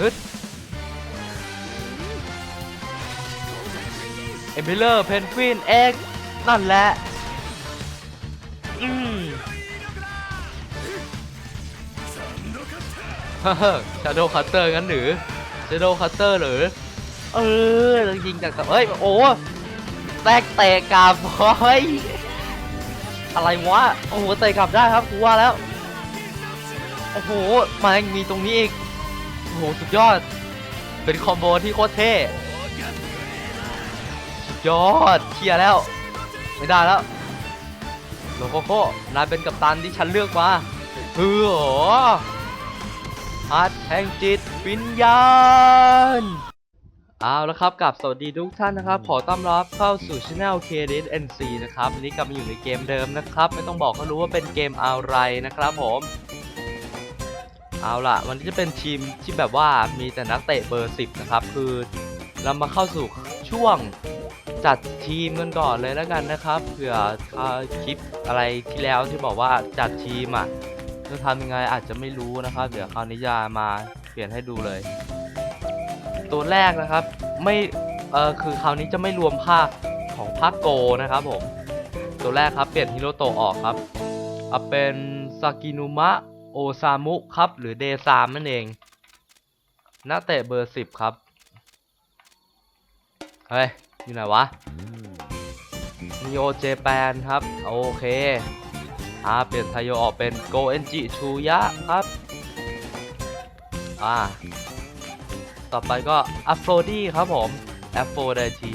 ฮึดเอมิเลอร์เพนกวินเอ็กนั่นแหละอืมเฮ้อชาโดคัตเตอร์งั้นหรือชาโดคัตเตอร์หรือ เออแล้วยิงจากกับเฮ้ย โอ้แตกเตะกลับเฮ้ยอะไรวะ โอ้โหเตะกลับได้ครับกูว่าแล้ว โอ้โหมายังมีตรงนี้อีก โหสุดยอด เป็นคอมโบที่โคตรเท่สุดยอดเคลียร์แล้ว ไม่ได้แล้วโลโกโก้นายเป็นกัปตันที่ฉันเลือกมาเฮ้ออาร์ตแห่งจิตวิญญาณเอาละครับกับสวัสดีทุกท่านนะครับ ขอต้อนรับเข้าสู่ช anel k d n c นะครับวันนี้กลับมาอยู่ในเกมเดิมนะครับ ไม่ต้องบอกก็รู้ว่าเป็นเกมอะไรนะครับผม เอาล่ะวันนี้จะเป็นทีมที่แบบว่ามีแต่นักเตะเบอร์ 10 นะครับ คือเรามาเข้าสู่ช่วงจัดทีมกันก่อนเลยแล้วกันนะครับเผื่ออ่าคลิปอะไรที่แล้วที่บอกว่าจัดทีมอะจะทำยังไงอาจจะไม่รู้นะครับ เดี๋ยวคราวนี้จะมาเปลี่ยนให้ดูเลย ตัวแรกนะครับไม่เออคือคราวนี้จะไม่รวมภาคของภาคโกนะครับผมตัวแรกครับเปลี่ยนฮิโรโตะออกครับเอาเป็นซากินุมะ โอซามุครับ หรือเดซามนั่นเองนักเตะเบอร์สิบครับ เฮ้ย อยู่ไหนวะนิโอเจแปนครับ โอเคอ่าเปลี่ยนไทโยออกเป็นโกเอนจิชูยะครับ อ่า ต่อไปก็อัฟโฟดีครับผมแอฟโฟไดที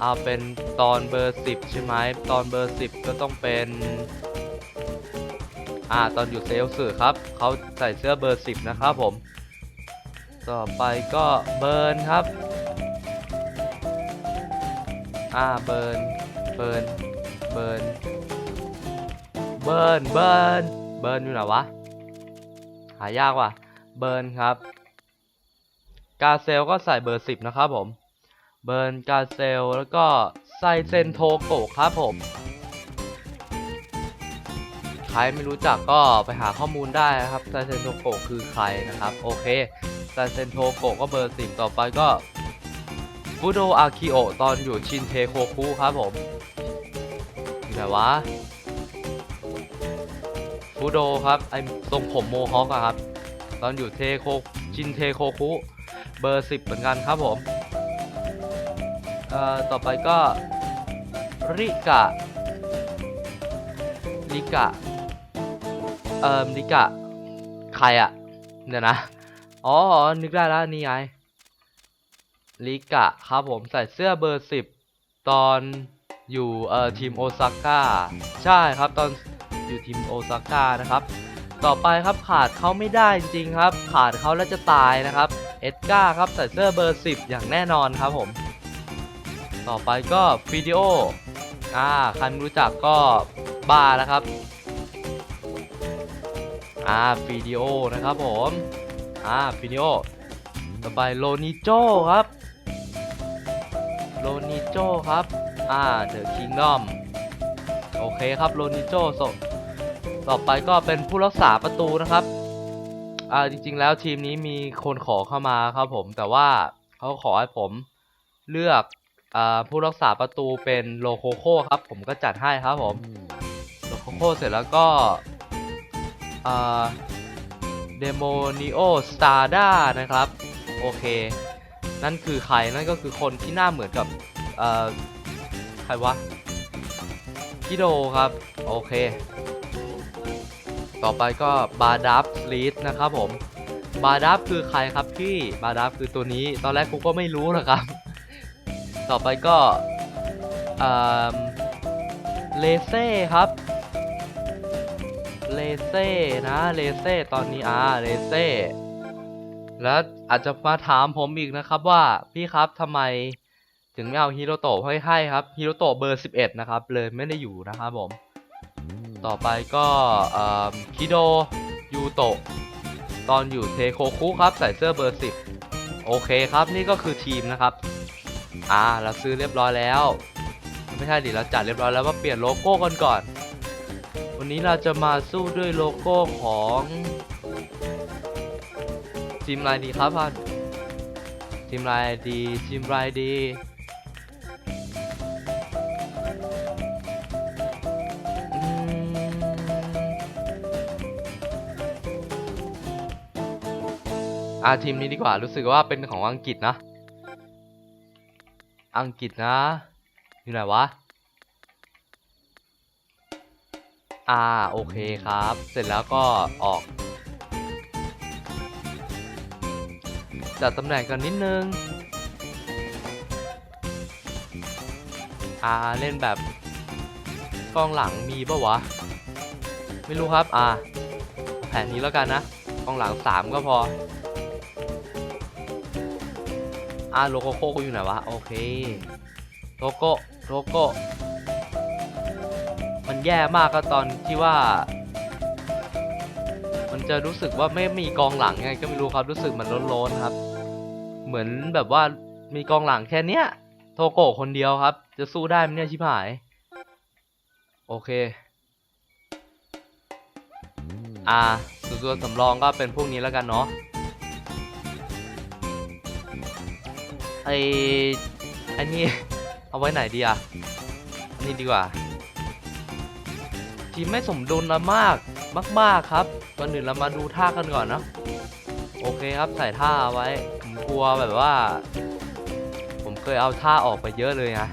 เอาเป็นตอนเบอร์10ใช่ไหมตอนเบอร์10ก็ต้องเป็น อ่าตอนอยู่เซลสื่อครับเขาใส่เสื้อเบอร์ 10 นะครับผม ต่อไปก็เบิร์นครับ อ่าเบิร์นเบิร์นเบิร์นเบิร์นเบิร์นเบิร์นอยู่ไหนวะ หายากว่ะ เบิร์นครับ กาเซลก็ใส่เบอร์ 10 นะครับผม เบิร์นกาเซลแล้วก็ไซเซนโทโกะครับผม ครไม่รู้จักก็ไปหาข้อมูลได้นะครับไซเซนโทโกะคือใครนะครับ โอเคไซเซนโทโกะก็เบอร์10ต่อไปก็ฟูโดอาคิโอตอนอยู่ชินเทโคคุครับผมอยู่ไหนวะฟูโดครับไอทรงผมโมฮอคอะครับ ตอนอยู่เทโคชินเทโคคุเบอร์10เหมือนกันครับผมต่อไปก็ริกะริกะ เอ่อริกะ ใครอะเดี๋ยวนะ อ๋อ นึกได้แล้วนี่ไงริกะครับผมใส่เสื้อเบอร์10ตอนอยู่เอ่อทีมโอซาก้าใช่ครับตอนอยู่ทีมโอซาก้านะครับ ต่อไปครับขาดเขาไม่ได้จริงครับ ขาดเขาแล้วจะตายนะครับ เอ็ดการ์ครับใส่เสื้อเบอร์10อย่างแน่นอนครับผม ต่อไปก็ฟิดิโออ่าใครไม่รู้จักก็บ้าแล้วครับ อ่าฟิดิโอนะครับผมอ่าฟิดิโอต่อไปโลนิโจครับโลนิโจครับอ่าเดอะคิงดอมโอเคครับโลนิโจส่งต่อไปก็เป็นผู้รักษาประตูนะครับอ่าจริงๆแล้วทีมนี้มีคนขอเข้ามาครับผม แต่ว่าเขาขอให้ผมเลือกอ่าผู้รักษาประตูเป็นโลโคโค่ครับ ผมก็จัดให้ครับผมโลโคโค่เสร็จแล้วก็ เดโมนิโอสตาร์ดานะครับ โอเค นั่นคือใคร นั่นก็คือคนที่หน้าเหมือนกับใครวะคิโดครับ โอเค ต่อไปก็บาดับลีดนะครับผม บาดับคือใครครับพี่บาดับคือตัวนี้ ตอนแรกกูก็ไม่รู้นะครับ ต่อไปก็เลเซ่ครับ เลเซ่นะเลเซ่ตอนนี้อ่าเลเซ่แล้วอาจจะมาถามผมอีกนะครับว่าพี่ครับทำไมถึงไม่เอาฮิโรโตะให้ให้ครับฮิโรโตะเบอร์ 11 นะครับ เลยไม่ได้อยู่นะครับผม ต่อไปก็คิโดยูโตะตอนอยู่เทโคคุครับ ใส่เสื้อเบอร์ 10 โอเคครับนี่ก็คือทีมนะครับ อ่าเราซื้อเรียบร้อยแล้ว ไม่ใช่ดิเราจัดเรียบร้อยแล้วมาเปลี่ยนโลโก้กันก่อน วันนี้เราจะมาสู้ด้วยโลโก้ของทีมไรดีครับพันทีมไรดีทีมไรดีอาทีมนี้ดีกว่ารู้สึกว่าเป็นของอังกฤษนะ อังกฤษนะ อยู่ไหนวะ อ่าโอเคครับ เสร็จแล้วก็ออก จัดตำแหน่งกันนิดนึง อ่าเล่นแบบกองหลังมีปะวะ ไม่รู้ครับอ่าแผนนี้แล้วกันนะกองหลังสามก็พอ อ่าโลโก้โก้อยู่ไหนวะ โอเคโลโก้โลโก้ แย่มากก็ตอนที่ว่า มันจะรู้สึกว่าไม่มีกองหลังไงก็ไม่รู้ครับรู้สึกมันโล้นๆครับ เหมือนแบบว่ามีกองหลังแค่เนี้ยโทโกะคนเดียวครับ จะสู้ได้ไหมเนี่ยชิบหาย โอเค อ่าส่วนตัวสำรองก็เป็นพวกนี้แล้วกันเนาะไออันนี้เอาไว้ไหนดีอะอันนี้ดีกว่า ทีมไม่สมดุลละมากมาก ๆครับก่อนอื่นเรามาดูท่ากันก่อนนะโอเคครับใส่ท่าไว้ผมกลัวแบบว่า ผมเคยเอาท่าออกไปเยอะเลยนะ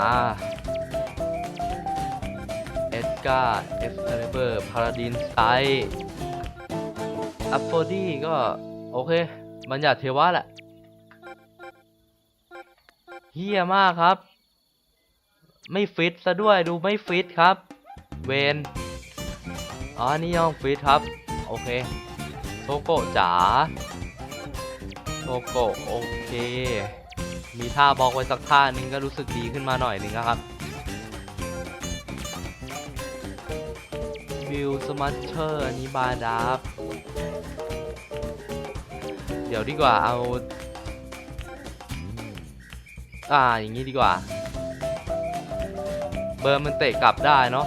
อ่าเอ็ดการ์เอฟเทเบอร์พาราดินไตอัฟโฟดี้ก็ โอเค บัญญัติเทวะแหละเฮียมากครับ ไม่ฟิตซะด้วยดูไม่ฟิตครับ เวนอ๋อนี่ย่องฟิตครับ โอเคโทโกจ๋าโทโกโอเค มีท่าบอกไว้สักท่านึงก็รู้สึกดีขึ้นมาหน่อยหนึงนะครับวิวสมัชเชอร์อันนี้บาดับเดี๋ยวดีกว่าเอา อ่าอย่างนี้ดีกว่า เบอร์มันเตะกลับได้เนาะ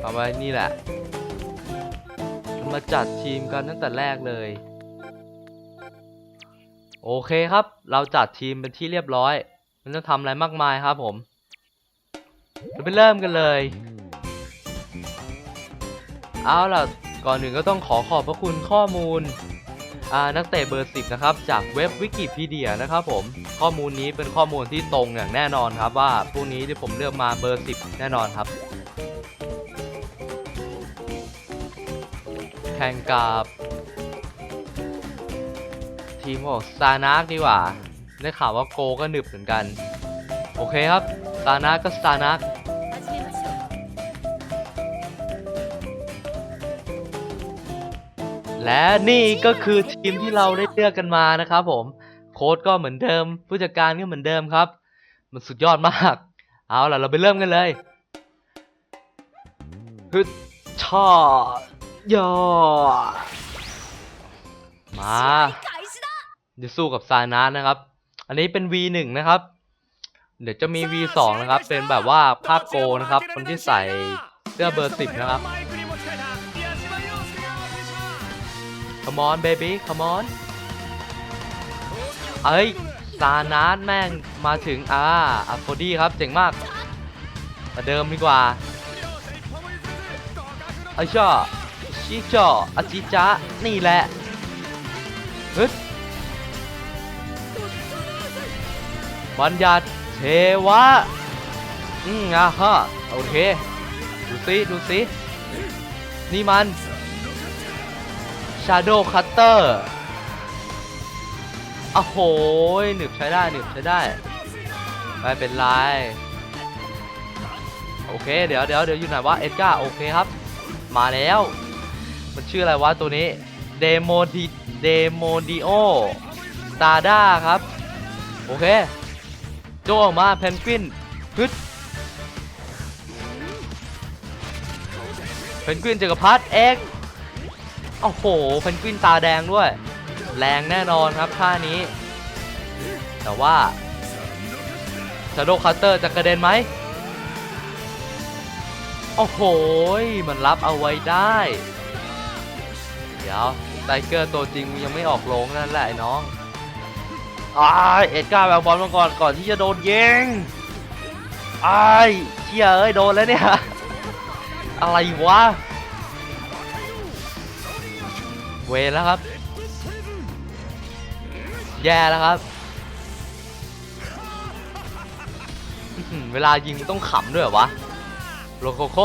เอาไว้นี่แหละ มาจัดทีมกันตั้งแต่แรกเลย โอเคครับ เราจัดทีมเป็นที่เรียบร้อย มันจะทำอะไรมากมายครับผมเราไปเริ่มกันเลย เอาล่ะ ก่อนอื่นก็ต้องขอขอบพระคุณข้อมูล นักเตะเบอร์ 10 นะครับ จากเว็บวิกิพีเดียนะครับผม ข้อมูลนี้เป็นข้อมูลที่ตรงอย่างแน่นอนครับว่าพวกนี้ที่ผมเลือกมาเบอร์ 10 แน่นอนครับแข่งกับทีมของซานาร์กดีกว่า ได้ข่าวว่าโกก็หนึบเหมือนกัน โอเคครับซานาร์กก็ซานาร์ก และนี่ก็คือทีมที่เราได้เลือกกันมานะครับผม โค้ดก็เหมือนเดิม ผู้จัดการก็เหมือนเดิมครับ มันสุดยอดมาก เอาล่ะเราไปเริ่มกันเลยฮึชอยอมาเดี๋ยวสู้กับซานานะครับ อันนี้เป็น V1 นะครับ เดี๋ยวจะมี V2 นะครับ เป็นแบบว่าภาคโกนะครับ คนที่ใส่เสื้อเบอร์สิบนะครับ Come on baby come on เอ้ยซานาสแม่งมาถึงอ่าอัฟโฟดี้ครับเจ๋งมากมาเดิมดีกว่าไอช่อชิช่ออาจิจะนี่แหละฮึดบัญญัติเทวะ อืมอะฮะ โอเค ดูสิ ดูสิ นี่มัน Shadow Cutter โอ้โหหนึบใช้ได้หนึบใช้ได้ ไม่เป็นไร โอเค เดี๋ยวเดี๋ยวเดี๋ยวอยู่ไหนวะ เอ็ดการ์โอเคครับ มาแล้ว มันชื่ออะไรวะตัวนี้ เดโมดิเดโมดิโอตาด้าครับ โอเค โจออกมาเพนกวินฮึดเพนกวินเจอกับพัดเอ็ก โอ้โหเพนกวินตาแดงด้วย แรงแน่นอนครับท่านี้ แต่ว่าชาโดคัตเตอร์จะกระเด็นไหมโอ้โห มันรับเอาไว้ได้ เดี๋ยวไทเกอร์ตัวจริงยังไม่ออกโรงนั่นแหละน้องอ้ายเอ็ดกาแบลบอลมาก่อนก่อนที่จะโดนยิงอ้ายเชี่ยเอ้ยโดนแล้วเนี่ย อะไรวะ เวแล้วครับ แย่แล้วครับเวลายิงต้องขำด้วยเหรอวะโลโคโค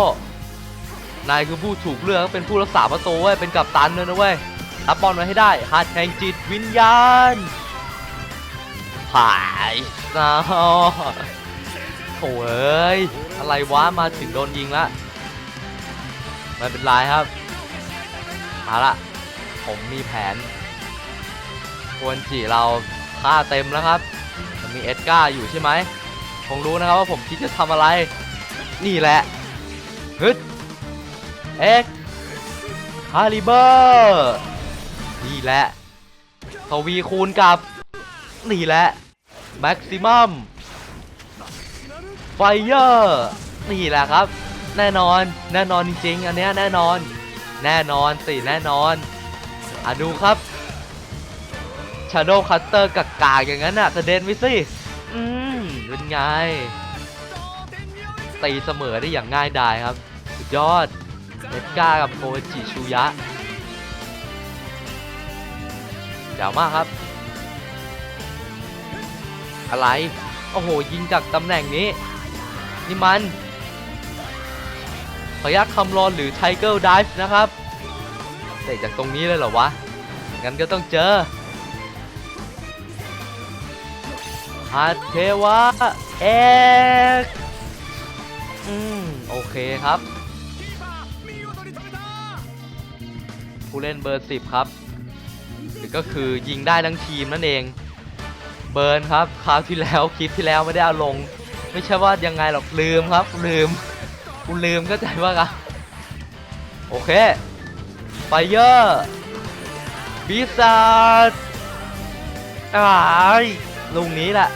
นายคือผู้ถูกเลือกเป็นผู้รักษาประตูเว้ย เป็นกัปตันเลยนะเว้ยรับบอลมาให้ได้หัดแห่งจิตวิญญาณผายนะโถ่เอ้ย อะไรวะ มาถึงโดนยิงละไม่เป็นไรครับเอาละ ผมมีแผนควรจีเราค่าเต็มแล้วครับมีเอ็ดการ์อยู่ใช่ไหมคงรู้นะครับว่าผมคิดจะทำอะไร นี่แหละฮึดเอ็กคาลิเบอร์นี่แหละทวีคูณกับ นี่แหละแม็กซิมัมไฟเยอร์นี่แหละครับ แน่นอน แน่นอนจริงๆ อันเนี้ยแน่นอน แน่นอนสิแน่นอน อะดูครับ Shadow Cutter กากากๆอย่างนั้นน่ะกระเด็นไปสิอืมเป็นไงตีเสมอได้อย่างง่ายดายครับ สุดยอดเอ็ดการ์กับโคจิชูยะเจ๋วมากครับ อะไร โอ้โห ยิงจากตำแหน่งนี้ นี่มันพยักคำรอนหรือไทเก r ร์ดิฟนะครับ เตะจากตรงนี้เลยเหรอวะ งั้นก็ต้องเจอฮัตเทวะเอกอืม โอเคครับ ผู้เล่นเบอร์10ครับก็คือยิงได้ทั้งทีมนั่นเอง เบิร์นครับ คราวที่แล้วคลิปที่แล้วไม่ได้เอาลง ไม่ใช่ว่ายังไงหรอกลืมครับลืมกูลืมก็ใจว่าครับ โอเค ไฟเยอร์ปีศาจอ้ายลุงนี้แหละ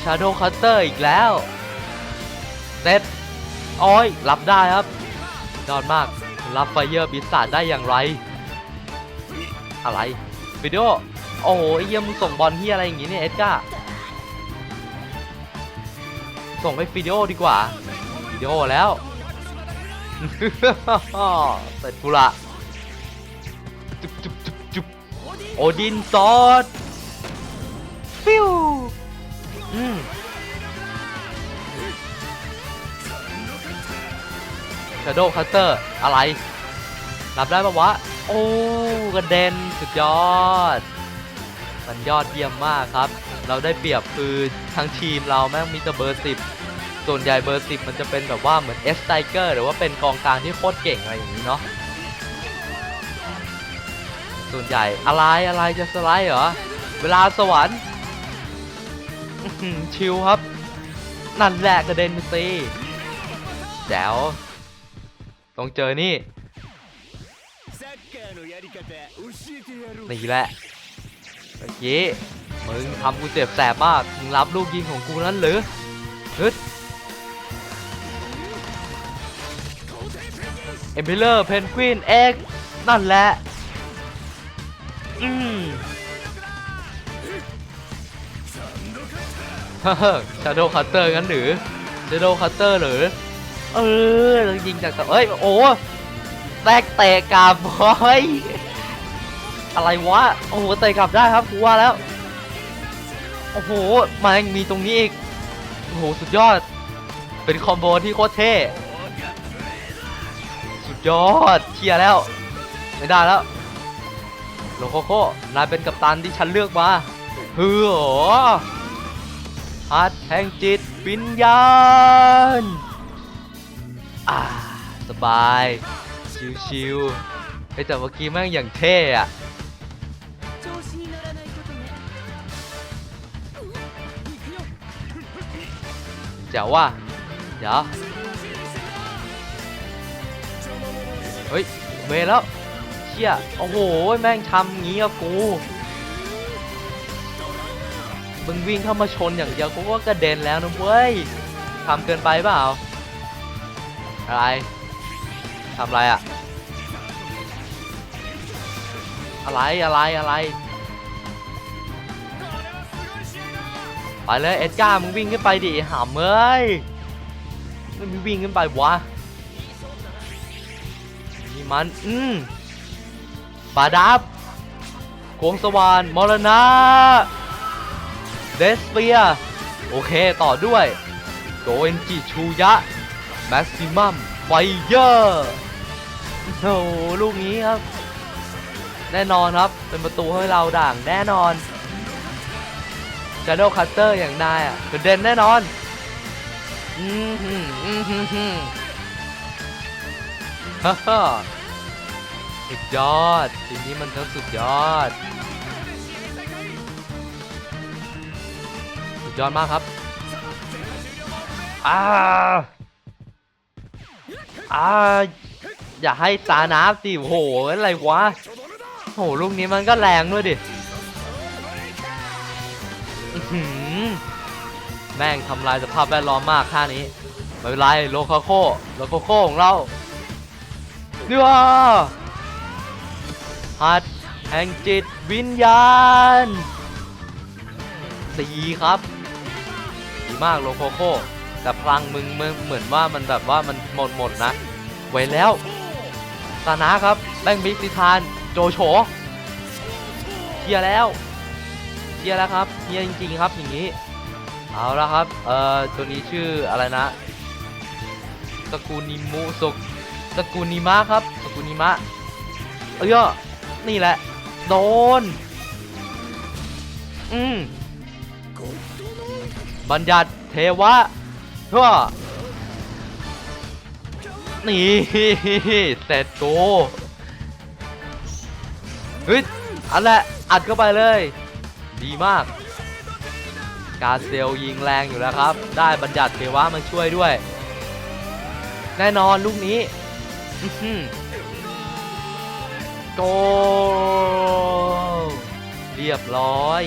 Shadow Cutter อีกแล้วเซตโอ้ยรับได้ครับยอดมากรับไฟเยอร์ปีศาจได้อย่างไร อะไรวิดีโอโอ้โหไอ้เยี่ยมส่งบอลที่อะไรอย่างงี้เนี่ยเอ็ดก้าส่งให้ฟิดีโอดีกว่า ฟิดีโอแล้ว เสร็จกูละจุบจุบจุบจุบโอดินซอสฟิวอืมชาโดว์คัตเตอร์อะไรรับได้ปะวะ โอ้กระเด็นสุดยอด มันยอดเยี่ยมมากครับ เราได้เปรียบคือทั้งทีมเราแม่งมีแต่เบอร์10 ส่วนใหญ่เบอร์สิบมันจะเป็นแบบว่าเหมือนเอสไตเกอร์หรือว่าเป็นกองกลางที่โคตรเก่งอะไรอย่างนี้เนาะส่วนใหญ่อะไรอะไรจะสไลด์เหรอ เวลาสวรรค์ชิวครับ นั่นแหละกระเด็นไปสีแจ๋วต้องเจอนี่นี่แหละเมื่อกี้มึงทำกูเจ็บแสบมาก มึงรับลูกยิงของกูนั้นหรือฮึด เอ็มพิเลอร์เพนกวินเอ็กนั่นแหละ อืมฮ่าฮ่าชาโดว์คัตเตอร์งั้นหรือชาโดว์คัตเตอร์หรือ เออแล้วยิงจากตัวเอ้ย โอ้แตกเตะกลับเฮ้ยอะไรวะ โอ้โหเตะกลับได้ครับกูว่าแล้ว โอ้โหมายังมีตรงนี้อีก โอ้โห สุดยอด เป็นคอมโบที่โคตรเท่ สุดยอดเชียแล้ว ไม่ได้แล้วโลโคโคนายเป็นกัปตันที่ฉันเลือกมาเฮือโอฮัดแห่งจิตวิญญาณอ่าสบาย ชิวๆไอแต่เมื่อกี้แม่งอย่างเท่อะจะว่ะเดี๋ยว เฮ้ยเวแล้วเชี่ยโอ้โหแม่งทำงี้กับกูมึงวิ่งเข้ามาชนอย่างเดียวกูก็กระเด็นแล้วนะเว้ยทำเกินไปเปล่าอะไรทำอะไรอะอะไรอะไรอะไรไปเลยเอ็ดการ์มึงวิ่งขึ้นไปดิหามเอ้ยมึงวิ่งขึ้นไปวะ นี่มัน อืมบาดับโกงสวรรค์มรณะเดสเปีย โอเคต่อด้วยโกเอนจิชูยะ แม็กซิมัมไฟเยอร์โอ้ลูกนี้ครับ แน่นอนครับ เป็นประตูให้เราด่างแน่นอนชาโดว์คัตเตอร์อย่างนายอะกระเด็นแน่นอน อืมฮึมอืมฮึม ฮ่าฮ่าสุดยอดทีนี้มันทั้งสุดยอด สุดยอดมากครับอ่าอ่าอย่าให้ตาน้ำสิโหอะไรวะโหลูกนี้มันก็แรงด้วยดิแม่งทำลายสภาพแวดล้อมมากท่านี้ไม่เป็นไรโลคาโคโลคาโคของเรา เนื้อหัดแห่งจิตวิญญาณดีครับดีมากโลโคโคแต่พลังมึงมึงเหมือนว่ามันแบบว่ามันหมดหมดนะ ไว้แล้วตานะครับแบงบิ๊กซิทานโจโฉเฮียแล้วเฮียแล้วครับเฮียจริงๆครับอย่างนี้ เอาละครับ เอ่อ ตัวนี้ชื่ออะไรนะสกุนิมุสก สกุนิมะครับสกุนิมะเอ้ยนี่แหละ โดน อืมบัญญัติเทวะเฮ้อนี่เสร็จกูเฮ้ยอันแหละอัดเข้าไปเลย ดีมาก การเซลยิงแรงอยู่แล้วครับ ได้บัญญัติเทวะมาช่วยด้วย แน่นอนลูกนี้ โกเรียบร้อย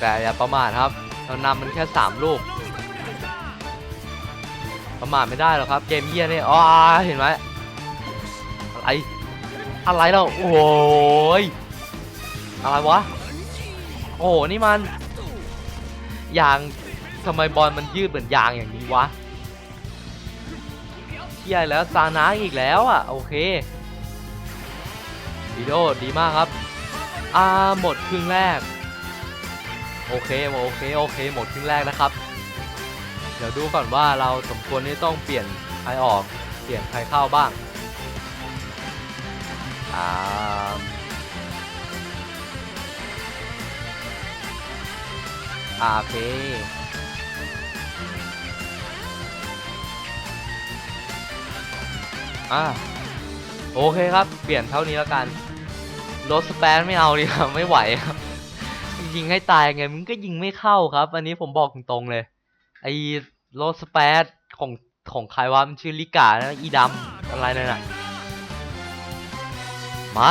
แต่อย่าประมาทครับ เรานำมันแค่ 3 ลูก ประมาทไม่ได้หรอกครับ เกมเยี่ยนี่อ๋อเห็นไหมอะไร อะไรเราโอ้ยอะไรวะ โอ้นี่มันยางทำไมบอลมันยืดเหมือนยางอย่างนี้วะ เที่ยแล้วซานาอีกแล้วอะโอเควิดีโอดีมากครับอ่าหมดครึ่งแรก โอเคโอเคโอเค หมดครึ่งแรกนะครับ เดี๋ยวดูก่อนว่าเราสมควรที่ต้องเปลี่ยนใครออกเปลี่ยนใครเข้าบ้างอ่าอ่าเค อ่าโอเคครับ เปลี่ยนเท่านี้แล้วกันรถสแปนไม่เอาดีครับไม่ไหวครับ ยิงให้ตายไงมึงก็ยิงไม่เข้าครับ อันนี้ผมบอกตรงๆเลย ไอ้โรสเปดของของใครวะมันชื่อลิกานะอีดำอะไรนั่นน่ะมา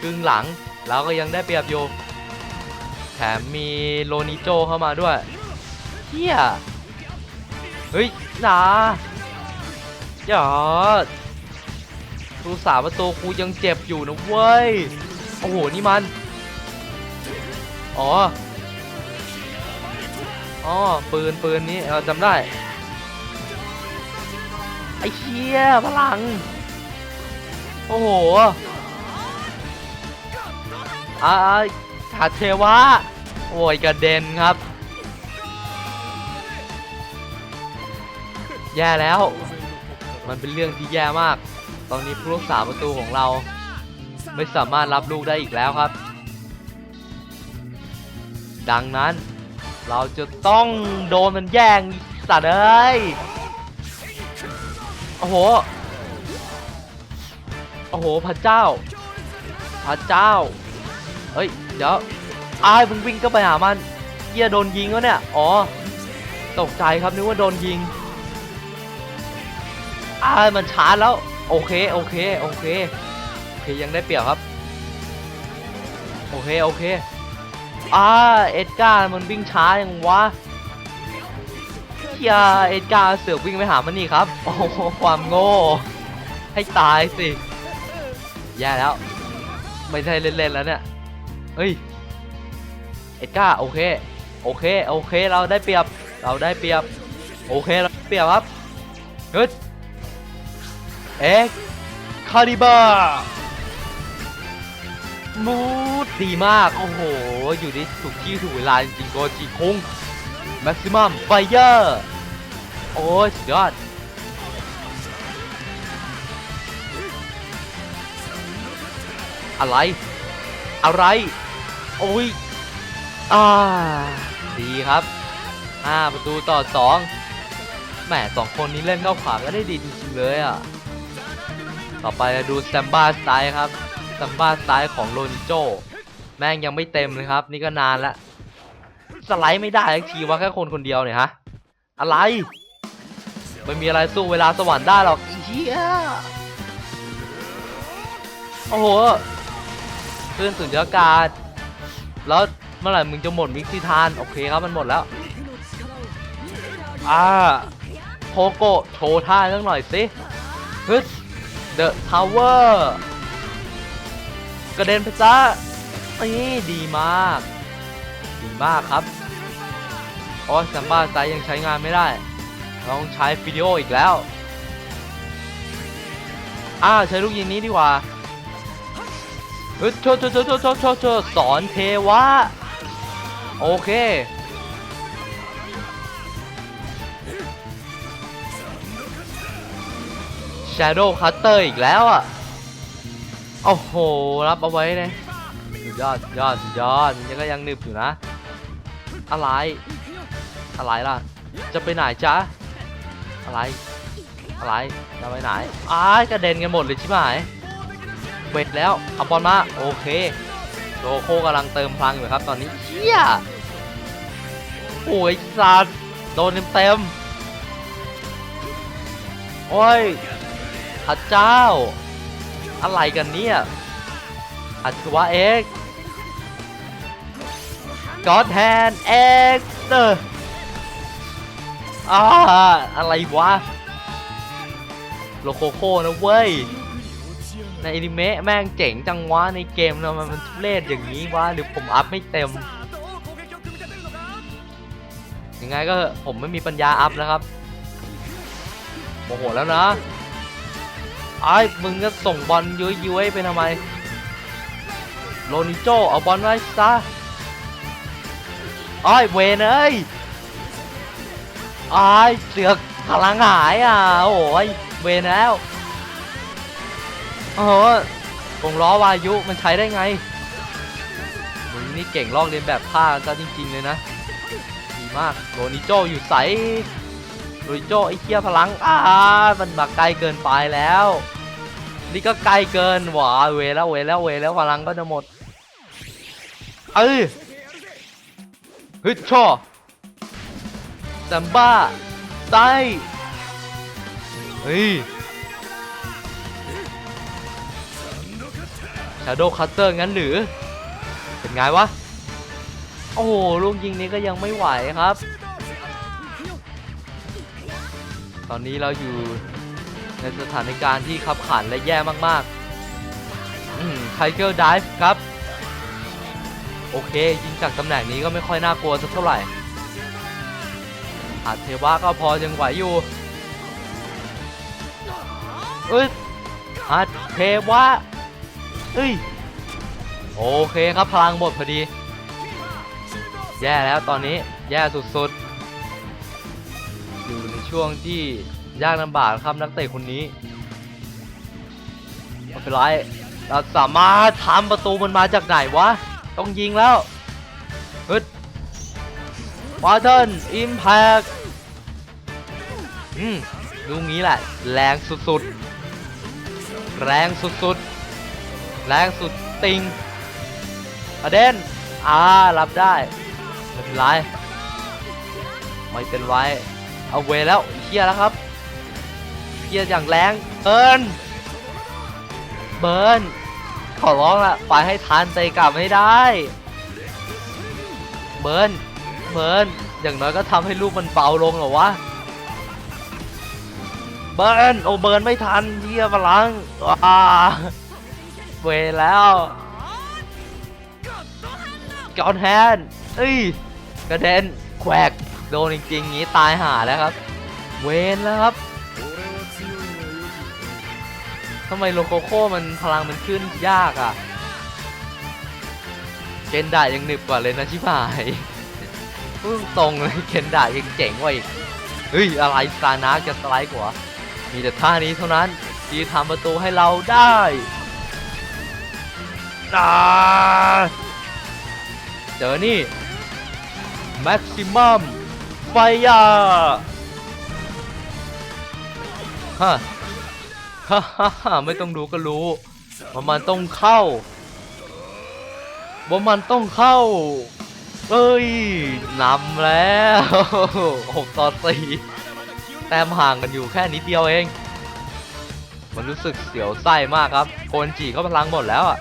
ครึ่งหลังเราก็ยังได้เปรียบอยู่แถมมีโลนิโจเข้ามาด้วยเฮียเฮ้ยนาอย่า ตูสาประตูกูยังเจ็บอยู่นะเว้ย โอ้โห นี่มัน อ๋อ อ๋อ ปืนปืนนี้เราจำได้ ไอ้เชี่ยพลัง โอ้โหอาถาเทวะ โอ้ยกระเด็นครับ แย่แล้ว มันเป็นเรื่องที่แย่มาก ตอนนี้ผู้รักษาประตูของเราไม่สามารถรับลูกได้อีกแล้วครับ ดังนั้นเราจะต้องโดนมันแย่งสัตว์เอ้ย โอ้โห โอ้โห พระเจ้า พระเจ้า เฮ้ย เดี๋ยวอายมึงวิ่งก็ไปหามันเหี้ยโดนยิงวะเนี่ย อ๋อ ตกใจครับนึกว่าโดนยิงอายมันชาร์จแล้ว โอเคโอเคโอเคโอเคยังได้เปรียบครับ โอเคโอเคอ่าเอ็ดการ์มันวิ่งช้ายังวะเฮียเอ็ดการ์เสือกวิ่งไปหามันนี่ครับโอ้โหความโง่ ให้ตายสิแย่แล้ว ไม่ใช่เล่นๆแล้วเนี่ยเฮ้ยเอ็ดการ์โอเคโอเคโอเคเราได้เปรียบเราได้เปรียบโอเคเราเปรียบครับฮึด เอ็กคาลิบอร์มูดดีมาก โอ้โห อยู่ที่ถูกที่ถูกเวลาจริงๆโกจิคงแม็กซิมัมไฟเยอร์โอ้ยสุดยอดอะไร อะไร โอ้ย อ่า ดีครับ 5 ประตูต่อ 2แหมสองคนนี้เล่นเข้าขวาก็ได้ดีจริงๆเลยอะ ต่อไปดูแซมบ้าสไตล์ครับแซมบ้าสไตล์ของโรนโจ แม่งยังไม่เต็มเลยครับ นี่ก็นานแล้วสไลด์ไม่ได้ทีว่าแค่คนคนเดียวเนี่ยฮะ อะไร ไม่มีอะไรสู้เวลาสวรรค์ได้หรอกไอ้เฮียโอ้โหคลื่นสุญญากาศ แล้วเมื่อไหร่มึงจะหมดมิกซิทาน โอเคครับมันหมดแล้ว อ่าโทโกโชว์ท่าสักหน่อยสิฮึด เดอะทาวเวอร์กระเด็นไปซะนี่ดีมาก ดีมากครับโอ้ซัมบ้าไซยังใช้งานไม่ได้ต้องใช้วิดีโออีกแล้ว อ้าใช้ลูกยิงนี้ดีกว่าเฮ้ยโชว์โชว์โชว์โชว์โชว์โชว์โชว์สอนเทวะ โอเค Shadow Cutter อีกแล้วอะ โอ้โห รับเอาไว้เลยสุดยอดสุดยอดสุดยอดยังก็ยังหนึบอยู่นะ อะไร อะไรล่ะ จะไปไหนจ๊ะ อะไร อะไร จะไปไหนอ้ายกระเด็นกันหมดเลยใชิบหายเวทแล้วเอาบอลมา โอเคโลโคกำลังเติมพลังอยู่ครับตอนนี้เชี่ยโอ้ยสัตว์โดนเต็มๆโอ้ย พระเจ้า อะไรกันเนี่ยอัจฉวะเอ็กกอดแฮนเอ็กเตอร์อ่าอะไรวะโลโคโคนะเว้ย ในอนิเมะแม่งเจ๋งจังวะ ในเกมทำไมมันทุเรศอย่างนี้วะหรือผมอัพไม่เต็ม ยังไงก็ผมไม่มีปัญญาอัพนะครับโมโหแล้วนะ ไอ้มึงก็ส่งบอลยุ้ยยุ้ยๆไปทำไมโรนิโจเอาบอลไว้ซะไอ้เวนเอ้ยไอ้เสือกพลังหายอะโอ้ยเวนแล้วโอ้โหวงล้อวายุมันใช้ได้ไงมึงนี่เก่งลอกเลียนแบบผ้าซะจริง ๆ เลยนะดีมากโรนิโจอยู่ใสโรนิโจไอ้เคี้ยพลังอ้ามันบักไกลเกินไปแล้ว นี่ก็ไกลเกินหวาเวแล้วเวแล้วเวแล้วพลังก็จะหมด เอ้ยฮึดชอซัมบ้าไซเฮ้ย Shadow Cutter งั้นหรือ เป็นไงวะ โอ้โห ลูกยิงนี้ก็ยังไม่ไหวครับ ตอนนี้เราอยู่ ในสถานการณ์ที่ขับขันและแย่มากๆไทเกอร์ดิฟครับ โอเค ยิงจากตำแหน่งนี้ก็ไม่ค่อยน่ากลัวสักเท่าไหร่อาเทวะก็พอยังไหวอยู่เอ้ยอาเทวะเอ้ย โอเคครับพลังหมดพอดี แย่แล้วตอนนี้ แย่สุดๆ อยู่ในช่วงที่ ยากลำบากครับนักเตะคนนี้ไม่เป็นไรเราสามารถทำประตูมันมาจากไหนวะ ต้องยิงแล้วฮึดวาเทนอิมแพกอืมลูกนี้แหละ แรงสุดๆ แรงสุดๆ แรงสุดติงประเด็นอ่ารับได้ไม่เป็นไรไม่เป็นไรเอาเวแล้วเคียแล้วครับ เคลียร์อย่างแรงเบิร์นเบิร์นขอร้องละไปให้ทันเตะกลับไม่ได้ เบิร์นเบิร์นอย่างน้อยก็ทำให้ลูกมันเบาลงเหรอวะ เบิร์นโอเบิร์นไม่ทันเฮียพลังว้าเวแล้วกอนแฮนเอ้ยกระเด็นแควกโดนจริงๆงี้ตายหาแล้วครับ เวนแล้วครับ ทำไมโลโคโค่มันพลังมันขึ้นยากอะเกนดายังหนึบกว่าเลยนะชิบหายพูดตรงเลยเกนดายังเจ๋งกว่าอีกเฮ้ยอะไรซานาจะสไลด์กว่า มีแต่ท่านี้เท่านั้นที่ทำประตูให้เราได้อ่าเจอนี่แม็กซิมัมไฟยาฮะ ฮ่าฮ่าไม่ต้องดูก็รู้ว่ามันต้องเข้าว่ามันต้องเข้า เอ้ยนำแล้วหกต่อสี่แต้มห่างกันอยู่แค่นิดเดียวเอง มันรู้สึกเสียวไส้มากครับโคนจีก็พลังหมดแล้วอะ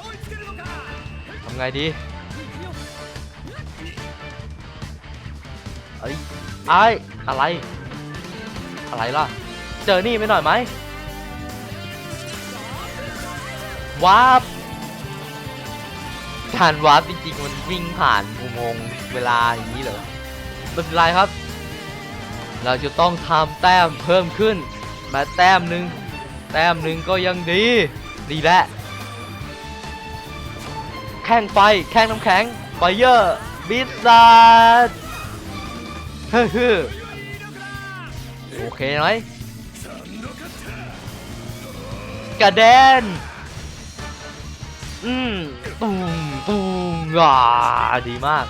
ทำไงดีเอ้ไอ้อะไร อะไรล่ะ เจอนี่ไปหน่อยไหม วาร์ปการวาร์ปจริงๆมันวิ่งผ่านอุโมงค์เวลาอย่างนี้เหรอไม่เป็นไรครับ เราจะต้องทำแต้มเพิ่มขึ้น มาแต้มหนึ่งแต้มหนึ่งก็ยังดี ดีแหละแข่งไฟแข่งน้ำแข็งไฟเยอร์บิสซัดเฮ้อโอเคไหมกระเด็น อืมตูมตูมอ่าดีมาก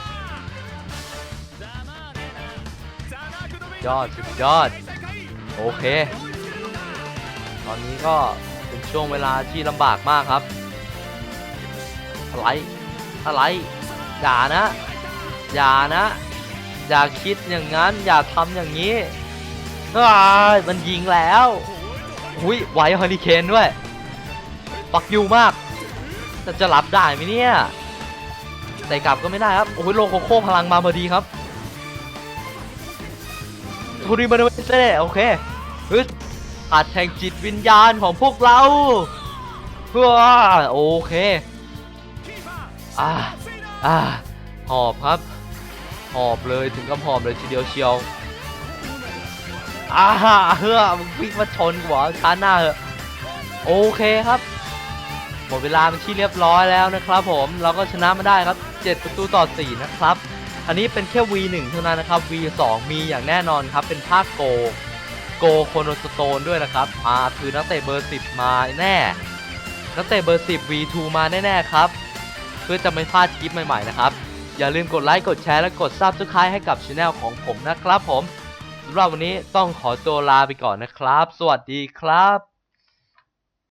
ยอดสุดยอด โอเค ตอนนี้ก็เป็นช่วงเวลาที่ลำบากมากครับ อะไร อะไร อย่านะ อย่านะ อย่าคิดอย่างนั้น อย่าทำอย่างนี้อ้ามันยิงแล้ว อุ้ยไวเฮอริเคนด้วย ปักยูมาก แต่จะรับได้ไหมเนี่ยใส่กลับก็ไม่ได้ครับ โอ้ยโลโคโค่พลังมาพอดีครับโทริมาเนเซ่โอเคฮึดอาจแห่งจิตวิญญาณของพวกเราว้าโอเค อ่า อ่า หอบครับ หอบเลยถึงกับหอบเลยทีเดียวเชียวอ่าเฮ้อมึงวิ่งมาชนกูเหรอช้าหน้าเหอะโอเคครับ หมดเวลาเป็นที่เรียบร้อยแล้วนะครับผมเราก็ชนะมาได้ครับ 7 ประตูต่อ 4 นะครับ อันนี้เป็นแค่ V1 เท่านั้นนะครับ V2 มีอย่างแน่นอนครับ เป็นภาคโก โกโคโนสโตนด้วยนะครับอ่าคือนักเตะเบอร์ 10 มาแน่ นักเตะเบอร์ 10 V2 มาแน่ๆครับ เพื่อจะไม่พลาดคลิปใหม่ๆนะครับ อย่าลืมกดไลค์ กดแชร์ และกด Subscribe ให้กับช anel ของผมนะครับผมสำหรับวันนี้ต้องขอตัวลาไปก่อนนะครับ สวัสดีครับ